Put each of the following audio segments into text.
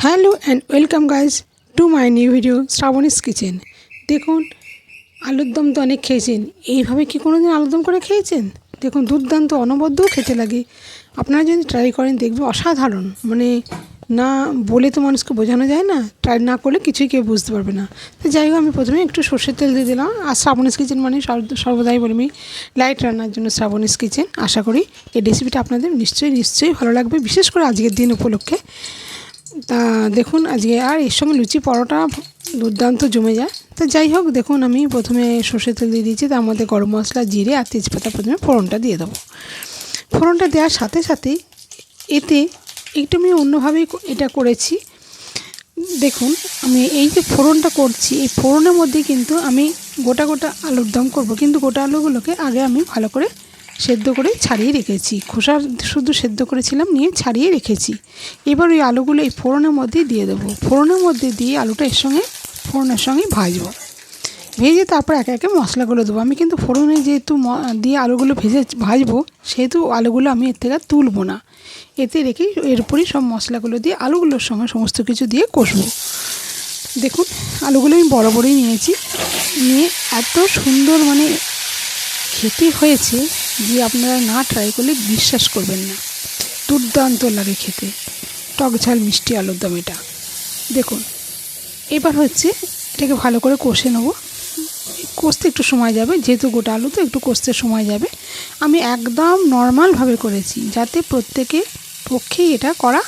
Hello and welcome guys to my new video Shrabani's kitchen দেখুন, আলুর দম তো অনেক খেয়েছেন। এইভাবে কি কোনো দিন আলুর দম করে খেয়েছেন? দেখুন, দুর্দান্ত অনবদ্যও খেতে লাগে। আপনারা যদি ট্রাই করেন, দেখবে অসাধারণ। মানে না বলে তো মানুষকে বোঝানো যায় না ট্রাই না করলে কিছুই কেউ বুঝতে পারবে না। তো যাই হোক, আমি প্রথমে একটু সর্ষের তেল দিয়ে দিলাম। আর শ্রাবণীস কিচেন মানে সর্ব- সর্বদাই বলি আমি লাইট রান্নার জন্য শ্রাবণীস কিচেন আশা করি এই রেসিপিটা আপনাদের নিশ্চয়ই নিশ্চয়ই ভালো লাগবে। বিশেষ করে আজকের দিন উপলক্ষে। তা দেখুন, আজকে আর এর সঙ্গে লুচি পরোটা দুর্দান্ত জমে যায়। তো যাই হোক, দেখুন, আমি প্রথমে সর্ষে তেল দিয়ে দিয়েছি, তার মধ্যে গরম মশলা, জিরে আর তেজপাতা প্রথমে ফোড়নটা দিয়ে দেবো। ফোড়নটা দেওয়ার সাথে সাথেই এতে একটু আমি অন্যভাবেই এটা করেছি। দেখুন, আমি এই যে ফোড়নটা করছি, এই ফোড়নের মধ্যে কিন্তু আমি গোটা গোটা আলুর দম করব, কিন্তু গোটা আলুগুলোকে আগে আমি ভালো করে সেদ্ধ করে ছাড়িয়ে রেখেছি। খোসা শুধু সেদ্ধ করেছিলাম, নিয়ে ছাড়িয়ে রেখেছি। এবার ওই আলুগুলো এই ফোড়নের মধ্যেই দিয়ে দেবো। ফোড়নের মধ্যে দিয়ে আলুটা এর সঙ্গে, ফোড়নের সঙ্গে ভাজবো। ভেজে তারপর একে একে মশলাগুলো দেবো। আমি কিন্তু ফোড়নে যেহেতু দিয়ে আলুগুলো ভেজে ভাজবো, সেহেতু আলুগুলো আমি এর থেকে তুলবো না। এতে রেখে এর উপরই সব মশলাগুলো দিয়ে আলুগুলোর সঙ্গে সমস্ত কিছু দিয়ে কষবো। দেখুন, আলুগুলো আমি বড় বড়ই নিয়েছি। নিয়ে এত সুন্দর মানে খেতে হয়েছে। যে আপনারা না ট্রাই করলে বিশ্বাস করবেন না। দুর্দান্ত লাগে খেতে। টক ঝাল মিষ্টি আলুর দম এটা। দেখুন, এবার হচ্ছে এটাকে ভালো করে কষে নেব। কষতে একটু সময় যাবে, যেহেতু গোটা আলু তো একটু কষতে সময় যাবে। আমি একদম নর্মালভাবে করেছি, যাতে প্রত্যেকের পক্ষেই এটা করা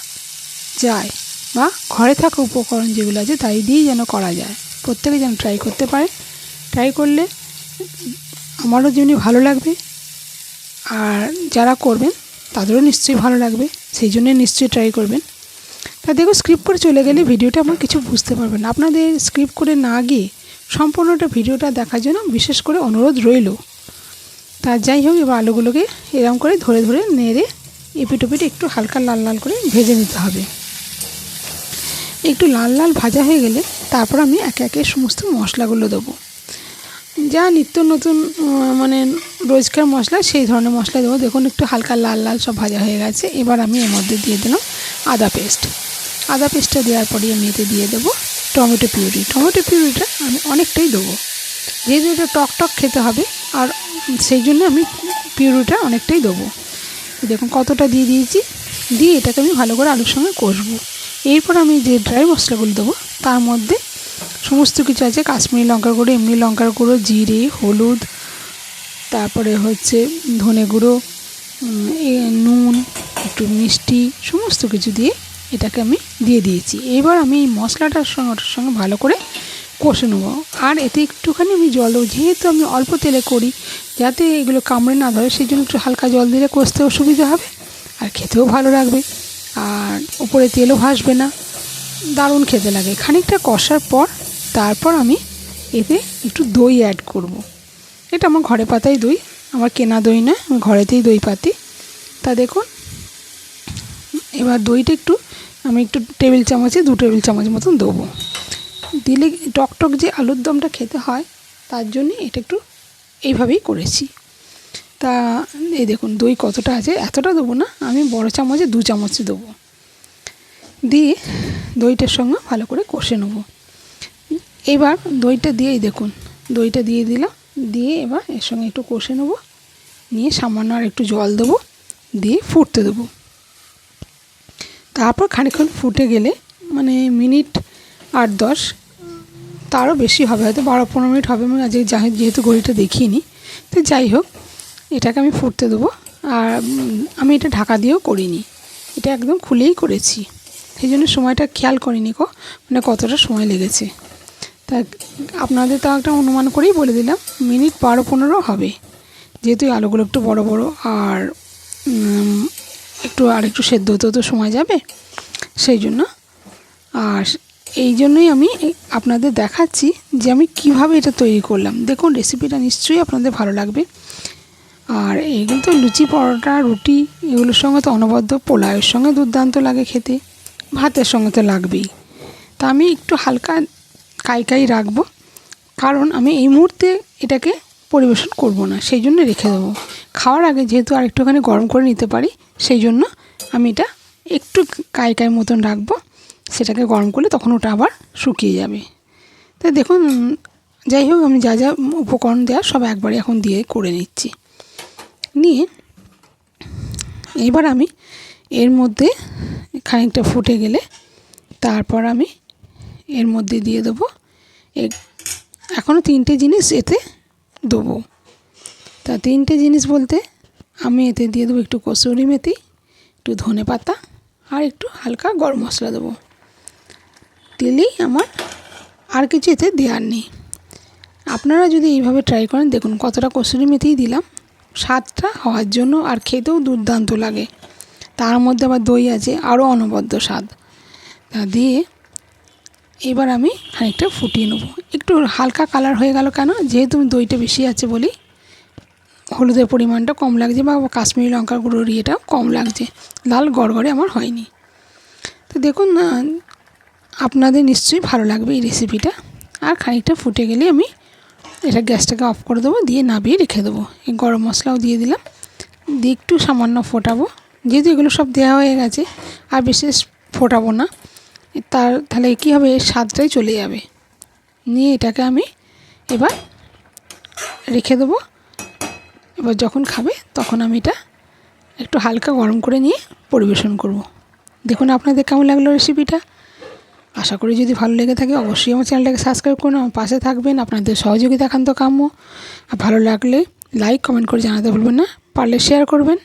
যায় বা ঘরে থাকা উপকরণ যেগুলো আছে তাই দিয়েই যেন করা যায়। প্রত্যেকে যেন ট্রাই করতে পারে। ট্রাই করলে আমারও যেমনি ভালো লাগবে আর যারা করবেন, তাদেরও নিশ্চয়ই ভালো লাগবে। সেই জন্যে নিশ্চয়ই ট্রাই করবেন। তা দেখো স্ক্রিপ্ট করে চলে গেলে ভিডিওটা আমার কিছু বুঝতে পারবেন আপনাদের স্ক্রিপ্ট করে না গিয়ে সম্পূর্ণটা ভিডিওটা দেখার জন্য বিশেষ করে অনুরোধ রইল। তা যাই হোক, এবার আলুগুলোকে এরম করে ধরে ধরে নেড়ে এপিট ওপিট একটু হালকা লাল লাল করে ভেজে নিতে হবে। একটু লাল লাল ভাজা হয়ে গেলে তারপর আমি একে একে সমস্ত মশলাগুলো দেবো। যা নিত্য নতুন মানে রোজকার মশলা, সেই ধরনের মশলা দেবো। দেখুন, একটু হালকা লাল লাল সব ভাজা হয়ে গেছে। এবার আমি এর মধ্যে দিয়ে দিলাম আদা পেস্ট। আদা পেস্টটা দেওয়ার পরই আমি এতে দিয়ে দেবো টমেটো পিউরি। টমেটো পিউরিটা আমি অনেকটাই দেবো। যেহেতু এটা টক টক খেতে হবে, আর সেই জন্য আমি পিউরিটা অনেকটাই দেবো। দেখুন, কতটা দিয়ে দিয়েছি। দিয়ে এটাকে আমি ভালো করে আলুর সঙ্গে কষবো। এরপর আমি যে ড্রাই মশলাগুলো দেবো, তার মধ্যে সমস্ত কিছু আছে। কাশ্মীরি লঙ্কার গুঁড়ো, এমনি লঙ্কার গুঁড়ো, জিরে, হলুদ, তারপরে হচ্ছে ধনে গুঁড়ো নুন, একটু মিষ্টি, সমস্ত কিছু দিয়ে এটাকে আমি দিয়ে দিয়েছি। এবার আমি এই মশলাটার সঙ্গে, ওটার সঙ্গে ভালো করে কষে নেব। আর এতে একটুখানি আমি জল দেবো। যেহেতু আমি অল্প তেলে করি, যাতে এগুলো কামড়ে না ধরে সেই জন্য একটু হালকা জল দিলে কষতেও সুবিধা হবে আর খেতেও ভালো লাগবে। আর উপরে তেলও ভাসবে না। দারুণ খেতে লাগে। খানিকটা কষার পর তারপর আমি এতে একটু দই অ্যাড করব। এটা আমার ঘরে পাতাই দই, আমার কেনা দই না আমি ঘরেতেই দই পাতি। তা দেখুন, এবার দইটা একটু, আমি একটু টেবিল চামচে, দু টেবিল চামচ মতন দেবো। দিলে টক টক যে আলুর দমটা খেতে হয়, তার জন্যে এটা একটু এইভাবেই করেছি। তা এই দেখুন, দই কতটা আছে, এতটা দেবো না, আমি বড় চামচে দু চামচ দেবো। দিয়ে দইটার সঙ্গে ভালো করে কষে নেব। এবার দইটা দিয়েই দেখুন। দইটা দিয়ে দিলাম। দিয়ে এবার এর সঙ্গে একটু কষে নেব। নিয়ে সামান্য আর একটু জল দেবো। দিয়ে ফুটতে দেবো। তারপর খানিকক্ষণ ফুটে গেলে মানে মিনিট আট দশ, তারও বেশি হবে। হয়তো বারো পনেরো মিনিট হবে। আমি আজকে যেহেতু ঘড়িটা দেখিনি। তো যাই হোক, এটাকে আমি ফুটতে দেবো। আর আমি এটা ঢাকা দিয়েও করিনি। এটা একদম খুলেই করেছি। সেই জন্য সময়টা খেয়াল করিনি কো মানে কতটা সময় লেগেছে। তা আপনাদের তো একটা অনুমান করেই বলে দিলাম, মিনিট বারো পনেরো হবে। যেহেতু আলুগুলো একটু বড় বড় আর একটু আর একটু সেদ্ধ হতেও তো সময় যাবে, সেই জন্য। আর এই জন্যই আমি আপনাদের দেখাচ্ছি যে আমি কীভাবে এটা তৈরি করলাম। দেখুন রেসিপিটা নিশ্চয়ই আপনাদের ভালো লাগবে। আর এইগুলো তো লুচি পরোটা, রুটি, এগুলোর সঙ্গে তো অনবদ্য, পোলাওয়ের সঙ্গে দুর্দান্ত লাগে খেতে, ভাতের সঙ্গে তো লাগবেই। তা আমি একটু হালকা কাই কাই রাখব। কারণ আমি এই মুহূর্তে এটাকে পরিবেশন করব না, সেই জন্য রেখে দেবো। খাওয়ার আগে যেহেতু আর একটুখানি গরম করে নিতে পারি, সেই জন্য আমি এটা একটু কাই কাই মতন রাখব। সেটাকে গরম করলে তখন ওটা আবার শুকিয়ে যাবে। তাই দেখুন, যাই হোক, আমি যা যা উপকরণ দেওয়া সব একবারে এখন দিয়ে করে নিচ্ছি। নিয়ে এবার আমি এর মধ্যে খানিকটা ফুটে গেলে তারপর আমি এর মধ্যে দিয়ে দেবো। এখনও তিনটে জিনিস এতে দেবো। তা তিনটে জিনিস বলতে আমি এতে দিয়ে দেবো একটু কসুরি মেথি, একটু ধনে পাতা আর একটু হালকা গরম মশলা দেবো। দিলেই আমার আর কিছু এতে দেওয়ার নেই। আপনারা যদি এইভাবে ট্রাই করেন, দেখুন কতটা কসুরি মেথিই দিলাম। স্বাদটা হওয়ার জন্য আর খেতেও দুর্দান্ত লাগে। তার মধ্যে আবার দই আছে, আরও অনবদ্য স্বাদ। তা দিয়ে এবার আমি খানিকটা ফুটিয়ে নেব। একটু হালকা কালার হয়ে গেল কেন? যেহেতু দইটা বেশি আছে বলি, হলুদের পরিমাণটা কম লাগছে বা কাশ্মীরি লঙ্কার গুঁড়োর ইয়েটা কম লাগছে। লাল গড়গড়ে আমার হয়নি। তো দেখুন না, আপনাদের নিশ্চয়ই ভালো লাগবে এই রেসিপিটা আর খানিকটা ফুটে গেলে আমি এটা গ্যাসটাকে অফ করে দেবো, দিয়ে নাবিয়ে রেখে দেবো। এই গরম মশলাও দিয়ে দিলাম। দিয়ে একটু সামান্য ফোটাবো। যেহেতু এগুলো সব দেওয়া হয়ে গেছে, আর বিশেষ ফোটাবো না। তার, তাহলে কী হবে? এর স্বাদটাই চলে যাবে। নিয়ে এটাকে আমি এবার রেখে দেবো। এবার যখন খাবে, তখন আমি এটা একটু হালকা গরম করে নিয়ে পরিবেশন করব। দেখুন আপনাদের কেমন লাগল রেসিপিটা আশা করি যদি ভালো লেগে থাকে, অবশ্যই আমার চ্যানেলটাকে সাবস্ক্রাইব করুন। আমার পাশে থাকবেন আপনাদের সহযোগিতা একান্ত কাম্য। আর ভালো লাগলে লাইক কমেন্ট করে জানাতে ভুলবেন না। পারলে শেয়ার করবেন।